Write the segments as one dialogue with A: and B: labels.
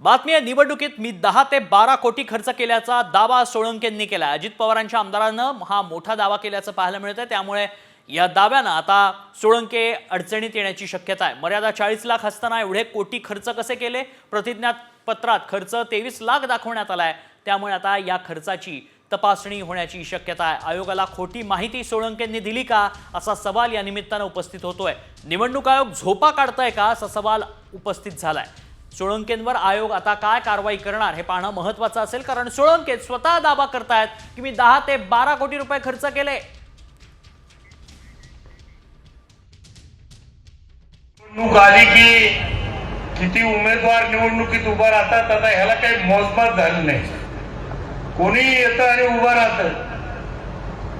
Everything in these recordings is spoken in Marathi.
A: बातमी आहे निवडणुकीत मी दहा ते बारा कोटी खर्च केल्याचा दावा सोळंकेंनी केला अजित पवारांच्या आमदारानं हा मोठा दावा केल्याचं पाहायला मिळतं आहे त्यामुळे या दाव्यानं आता सोळंके अडचणीत येण्याची शक्यता आहे. मर्यादा चाळीस लाख असताना एवढे कोटी खर्च कसे केले? प्रतिज्ञापत्रात खर्च तेवीस लाख दाखवण्यात आलाय. त्यामुळे आता या खर्चाची तपासणी होण्याची शक्यता आहे. आयोगाला खोटी माहिती सोळंकेंनी दिली का? असा सवाल या निमित्तानं उपस्थित होतोय. निवडणूक आयोग झोपा काढताय का? असा सवाल उपस्थित झालाय. सोळंकेंवर आयोग आता काय कारवाई करणार हे पाहणं महत्वाचं असेल कारण सोळंके स्वतः दावा करतायत की मी दहा ते बारा कोटी रुपये खर्च केले.
B: निवडणूक आली की किती उमेदवार निवडणुकीत उभा राहतात आता ह्याला काही मोजमाप झालं नाही. कोणी येतं आणि उभं राहतं.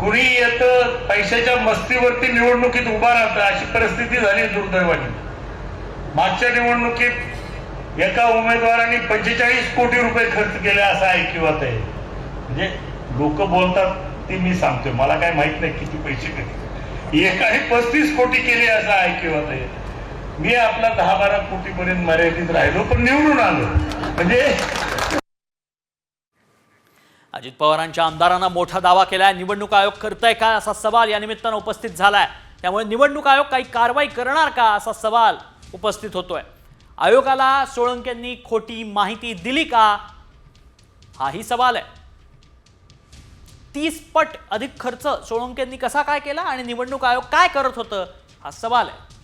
B: कुणी येतं पैशाच्या मस्तीवरती निवडणुकीत उभा राहतं अशी परिस्थिती झाली दुर्दैवाने. मागच्या निवडणुकीत एका उमेदवाराने पंचेचाळीस कोटी रुपये खर्च केले असं ऐकिवात आहे. म्हणजे लोक बोलतात ते मी सांगतोय. मला काय माहीत नाही किती पैसे केले. एकाने पस्तीस कोटी केले असं ऐकिवात आहे. मी आपला दहा बारा कोटी पर्यंत मर्यादित राहिलो पण निवडून आलो. म्हणजे
A: अजित पवारांच्या आमदारांना मोठा दावा केलाय. निवडणूक आयोग करतय का असा सवाल या निमित्तानं उपस्थित झालाय. त्यामुळे निवडणूक आयोग काही कारवाई करणार का असा सवाल उपस्थित होतोय. आयोगाला सोळंक्यांनी खोटी माहिती दिली का? हाही सवाल आहे. तीस पट अधिक खर्च सोळंक्यांनी कसा काय केला आणि निवडणूक आयोग काय करत होतं? हा सवाल आहे.